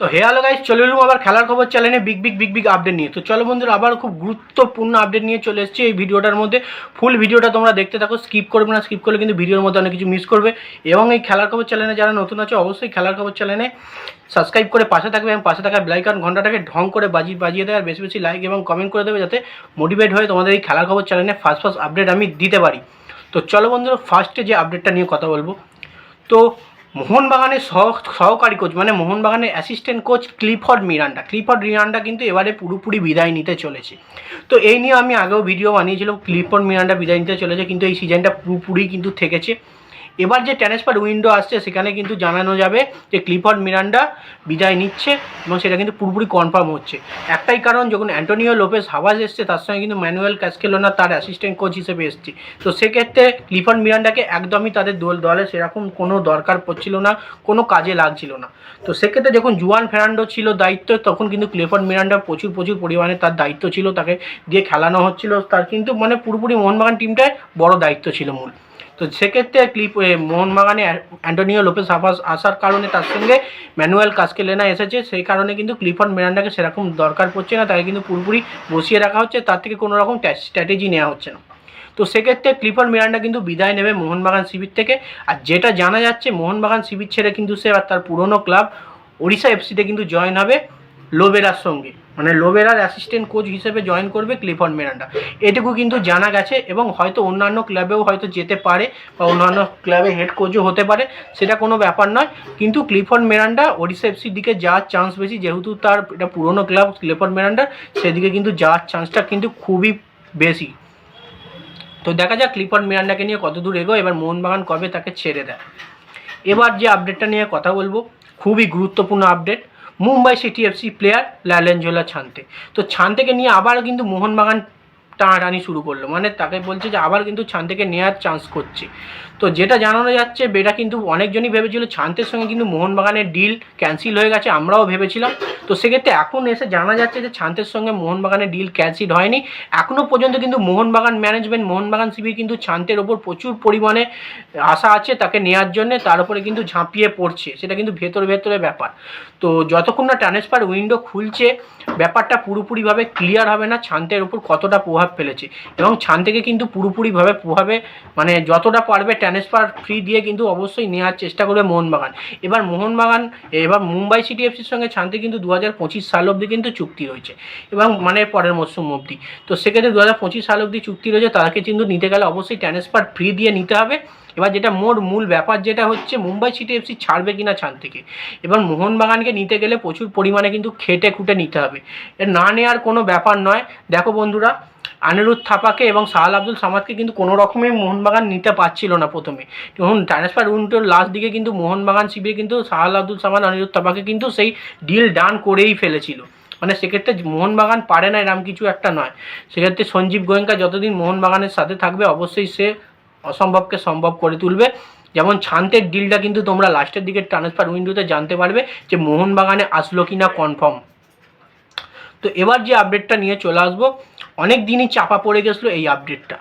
তো হে hello guys চলে এলুম আবার খেলার খবর চ্যানেলে big big big big update নিয়ে। তো চলো বন্ধুরা আবার খুব গুরুত্বপূর্ণ আপডেট নিয়ে চলে এসেছি এই ভিডিওটার মধ্যে। ফুল ভিডিওটা তোমরা দেখতে থাকো স্কিপ করবে না স্কিপ করলে কিন্তু ভিডিওর মধ্যে অনেক কিছু মিস করবে। এবং এই খেলার খবর চ্যানেলে যারা নতুন আছে, অবশ্যই খেলার খবর চ্যানেলে সাবস্ক্রাইব করে পাশে থাকবে এবং পাশে থাকা ব্লাইকন ঘন্টাটাকে ঢং করে বাজি বাজিয়ে দেবে, আর বেশি বেশি লাইক এবং কমেন্ট করে দেবে যাতে মোটিভেট হয়ে তোমাদের এই খেলার খবর চ্যানেলে ফার্স্ট ফার্স্ট আপডেট আমি দিতে পারি। তো চলো বন্ধুরা ফার্স্টে যে আপডেটটা নিয়ে কথা বলব। তো মোহনবাগানের সহ সহকারী কোচ মানে মোহনবাগানের assistant coach Clifford Miranda. Clifford Miranda কিন্তু এবারে পুরোপুরি বিদায় নিতে চলেছে। তো এই নিয়ে আমি আগেও ভিডিও বানিয়েছিলাম, ক্লিফর্ড মিরান্ডা বিদায় নিতে চলেছে, কিন্তু এই সিজনটা পুরোপুরি কিন্তু থেকেছে। এবার যে ট্রান্সফার উইন্ডো আসছে, সেখানে কিন্তু জানানো যাবে যে ক্লিফর্ড মিরান্ডা বিদায় নিচ্ছে এবং সেটা কিন্তু পুরোপুরি কনফার্ম হচ্ছে। একটাই কারণ, যখন অ্যান্টোনিও লোপেস হাওয়াজ এসছে, তার সঙ্গে কিন্তু ম্যানুয়েল ক্যাসকেলোনা তার অ্যাসিস্ট্যান্ট কোচ হিসেবে এসছে। তো সেক্ষেত্রে ক্লিফর্ড মিরান্ডাকে একদমই তাদের দল, দলে সেরকম কোনো দরকার পড়ছিল না, কোনো কাজে লাগছিল না। তো সেক্ষেত্রে যখন জুয়ান ফেরান্ডো ছিল দায়িত্ব, তখন কিন্তু ক্লিফর্ড মিরান্ডা প্রচুর প্রচুর পরিমাণে তার দায়িত্ব ছিল, তাকে দিয়ে খেলানো হচ্ছিল। তার কিন্তু মানে পুরোপুরি মোহনবাগান টিমটায় বড় দায়িত্ব ছিল মূল। তো সেক্ষেত্রে ক্লিপ মোহনবাগানে অ্যা- অ্যান্টোনিও লোপেস আবাস, আসার কারণে তার সঙ্গে ম্যানুয়েল কাসকেলেনা এসেছে। সেই কারণে কিন্তু ক্লিফর্ড মিরান্ডাকে সেরকম দরকার পড়ছে না, তাকে কিন্তু পুরোপুরি বসিয়ে রাখা হচ্ছে, তার থেকে কোনো রকম স্ট্র্যাটেজি নেওয়া হচ্ছে না। তো সেক্ষেত্রে ক্লিফর্ড মিরান্ডা কিন্তু বিদায় নেবে মোহনবাগান শিবির থেকে। আর যেটা জানা যাচ্ছে, মোহনবাগান শিবির ছেড়ে কিন্তু সে আর তার পুরনো ক্লাব ওড়িশা এফসিতে কিন্তু জয়েন হবে লোবেরার সঙ্গে। মানে লোবেরার অ্যাসিস্ট্যান্ট কোচ হিসেবে জয়েন করবে ক্লিফর্ড মিরান্ডা। এটুকু কিন্তু জানা গেছে এবং হয়তো অন্যান্য ক্লাবেও হয়তো যেতে পারে বা অন্যান্য ক্লাবে হেড কোচও হতে পারে, সেটা কোনো ব্যাপার নয়। কিন্তু ক্লিফর্ড মেরান্ডা ওড়িশা এফসির দিকে যাওয়ার চান্স বেশি, যেহেতু তার এটা পুরনো ক্লাব ক্লিফর্ড মেরান্ডার, সেদিকে কিন্তু যাওয়ার চান্সটা কিন্তু খুবই বেশি। তো দেখা যাক ক্লিফর্ড মিরান্ডাকে নিয়ে কত দূর এগো এবার মোহনবাগান কবে তাকে ছেড়ে দেয়। এবার যে আপডেটটা নিয়ে কথা বলব, খুবই গুরুত্বপূর্ণ update Mumbai City FC player Lallianzuala Chhangte. তো ছান থেকে নিয়ে আবার কিন্তু মোহনবাগান টানাটানি শুরু করল। মানে তাকে বলছে যে আবার কিন্তু ছান থেকে নেওয়ার চান্স করছে। তো যেটা জানানো যাচ্ছে, বেটা কিন্তু অনেকজনই ভেবেছিল ছান্তের সঙ্গে কিন্তু মোহনবাগানের ডিল ক্যান্সেল হয়ে গেছে, আমরাও ভেবেছিলাম। তো সেক্ষেত্রে এখন এসে জানা যাচ্ছে যে ছান্তের সঙ্গে মোহনবাগানের ডিল ক্যান্সেল হয়নি। এখনও পর্যন্ত কিন্তু মোহনবাগান ম্যানেজমেন্ট মোহনবাগান শিবির কিন্তু ছান্তের ওপর প্রচুর পরিমাণে আশা আছে তাকে নেওয়ার জন্য, তার উপরে কিন্তু ঝাঁপিয়ে পড়ছে। সেটা কিন্তু ভেতরে ভেতরে ব্যাপার। তো যতক্ষণ না ট্রান্সফার উইন্ডো খুলছে, ব্যাপারটা পুরোপুরিভাবে ক্লিয়ার হবে না ছান্তের ওপর কতটা প্রভাব ফেলেছে। এবং ছান থেকে কিন্তু পুরোপুরিভাবে প্রভাবে মানে যতটা পারবে ট্রান্সফার ফ্রি দিয়ে কিন্তু অবশ্যই নেওয়ার চেষ্টা করবে মোহনবাগান। এবার মোহনবাগান, এবার মুম্বাই সিটি এফসির সঙ্গে ছান্তে কিন্তু দু হাজার হাজার পঁচিশ সাল অবধি কিন্তু চুক্তি রয়েছে এবং মানে পরের মরশুম অবধি। তো সেক্ষেত্রে দু হাজার পঁচিশ সাল অবধি চুক্তি রয়েছে, তাকে কিন্তু নিতে গেলে অবশ্যই ট্রান্সফার ফ্রি দিয়ে নিতে হবে। এবার যেটা মোর মূল ব্যাপার যেটা হচ্ছে, মুম্বাই সিটি এফসি ছাড়বে কিনা ছান থেকে। এবার মোহনবাগানকে নিতে গেলে প্রচুর পরিমাণে কিন্তু খেটে খুঁটে নিতে হবে। এর না নেওয়ার কোনো ব্যাপার নয়। দেখো বন্ধুরা আনিরুদ্ধ থাপাকে এবং সাহাল আব্দুল সামাদকে কিন্তু কোনো রকমে মোহনবাগান নিতে পারছিল না প্রথমে। যখন ট্রান্সফার উইন্ডোর লাস্ট দিকে কিন্তু মোহনবাগান শিবিরে কিন্তু সাহাল আব্দুল সামাদ অনিরুদ্ধ থাপাকে কিন্তু সেই ডিল ডান করেই ফেলেছিল। মানে সেক্ষেত্রে মোহনবাগান পারে না এরম কিছু একটা নয়। সেক্ষেত্রে সঞ্জীব গোয়েঙ্কা যতদিন মোহনবাগানের সাথে থাকবে, অবশ্যই সে অসম্ভবকে সম্ভব করে তুলবে। যেমন ছান্তের ডিলটা কিন্তু তোমরা লাস্টের দিকে ট্রান্সফার উইন্ডোতে জানতে পারবে যে মোহনবাগানে আসলো কি না কনফার্ম তো এবার যে আপডেটটা নিয়ে চলে আসব অনেক দিনই চাপা পড়ে গেছিল এই আপডেটটা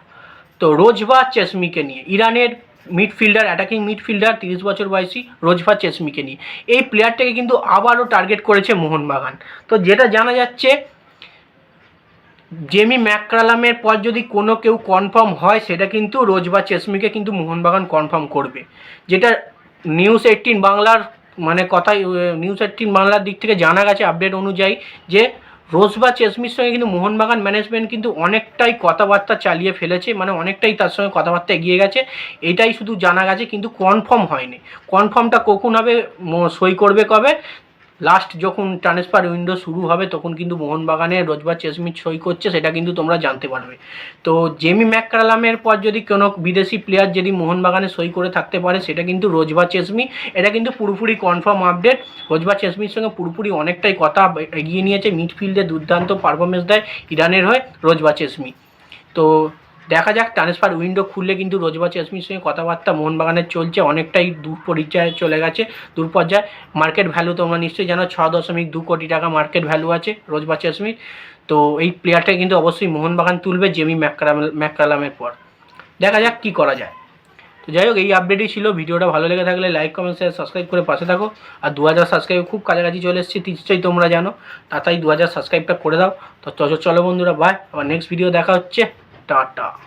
তো রোজভা চেসমিকে নিয়ে, ইরানের মিডফিল্ডার অ্যাটাকিং মিডফিল্ডার তিরিশ বছর বয়সী রোজভা চেসমিকে নিয়ে। এই প্লেয়ারটাকে কিন্তু আবারও টার্গেট করেছে মোহনবাগান। তো যেটা জানা যাচ্ছে, জেমি ম্যাকরালামের পর যদি কোনো কেউ কনফার্ম হয়, সেটা কিন্তু রোজবা চেসমিকে কিন্তু মোহনবাগান কনফার্ম করবে। যেটা নিউজ এইটিন বাংলার মানে কথাই নিউজ এইটিন বাংলার দিক থেকে জানা গেছে আপডেট অনুযায়ী যে রোজবা চেসমির সঙ্গে কিন্তু মোহনবাগান ম্যানেজমেন্ট কিন্তু অনেকটাই কথাবার্তা চালিয়ে ফেলেছে মানে অনেকটাই তার সঙ্গে কথাবার্তা এগিয়ে গেছে। এটাই শুধু জানা গেছে, কিন্তু কনফার্ম হয়নি। কনফার্মটা কখন হবে সই করবে কবে? লাস্ট যখন ট্রান্সফার উইন্ডো শুরু হবে, তখন কিন্তু মোহনবাগানে রোজবার চেসমি সই করছে, সেটা কিন্তু তোমরা জানতে পারবে। তো জেমি ম্যাককালামের পর যদি কোনো বিদেশি প্লেয়ার যদি মোহনবাগানে সই করে থাকতে পারে, সেটা কিন্তু রোজবা চেসমি এটা কিন্তু পুরোপুরি কনফার্ম আপডেট রোজবা চেসমির সঙ্গে পুরোপুরি অনেকটাই কথা এগিয়ে নিয়েছে। মিডফিল্ডে দুর্দান্ত পারফরমেন্স দেয় ইরানের হয়ে রোজবা চেসমি তো দেখা যাক ট্রান্সফার উইন্ডো খুললে কিন্তু রোজবা চেসমির সঙ্গে কথাবার্তা মোহনবাগানের চলছে, অনেকটাই দূর পর্যায়ে চলে গেছে দূর পর্যায়ে মার্কেট ভ্যালু তোমরা নিশ্চয়ই জানো, ছ দশমিক দু কোটি টাকা মার্কেট ভ্যালু আছে রোজবা চেসমির তো এই প্লেয়ারটা কিন্তু অবশ্যই মোহনবাগান তুলবে জেমি ম্যাকরাম ম্যাকরালামের পর। দেখা যাক কি করা যায়। তো যাই হোক, এই আপডেটই ছিল। ভিডিওটা ভালো লেগে থাকলে লাইক কমেন্ট শেয়ার সাবস্ক্রাইব করে পাশে থাকো। আর দু হাজার সাবস্ক্রাইব খুব কাছাকাছি চলে এসেছে, নিশ্চয়ই তোমরা জানো। তাড়াতাড়ি দু হাজার সাবস্ক্রাইবটা করে দাও। তো চলো বন্ধুরা বাই আবার নেক্সট ভিডিও দেখা হচ্ছে। টাটা।